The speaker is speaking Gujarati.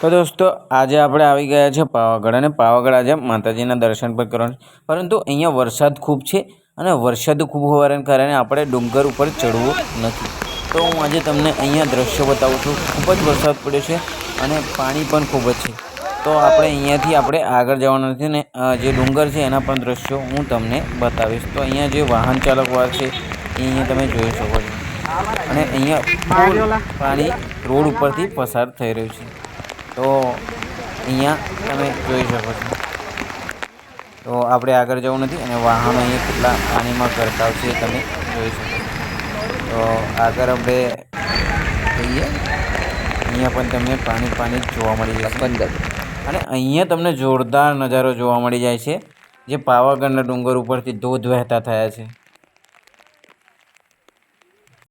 તો દોસ્તો, આજે આપણે આવી ગયા છે પાવાગઢ અને પાવાગઢ આજે માતાજીના દર્શન પણ કરવાનું પરંતુ અહીંયા વરસાદ ખૂબ છે અને વરસાદ ખૂબ હોવાને કારણે આપણે ડુંગર ઉપર ચડવું નથી. તો હું આજે તમને અહીંયા દ્રશ્ય બતાવું છું. ખૂબ જ વરસાદ પડ્યો છે અને પાણી પણ ખૂબ જ છે. તો આપણે અહીંયાથી આપણે આગળ જવાનું નથી ને જે ડુંગર છે એના પણ દ્રશ્યો હું તમને બતાવીશ. તો અહીંયા જે વાહન ચાલકો છે, એ અહીંયા તમે જોઈ શકો છો. અને અહીંયા પાણી રોડ ઉપરથી પસાર થઈ રહ્યું છે. તો અહીંયા તમે જોઈ શકો છો. તો આપણે આગળ જવું નથી અને વાહનો અહીંયા કેટલા પાણીમાં ગરકાવ છે એ તમે જોઈ શકો છો. તો આગળ આપણે જઈએ. અહીંયા પણ તમને પાણી પાણી જોવા મળી જશે. બંદર. અને અહીંયા તમને જોરદાર નજારો જોવા મળી જાય છે. જે પાવાગઢના ડુંગર ઉપરથી ધોધ વહેતા થયા છે.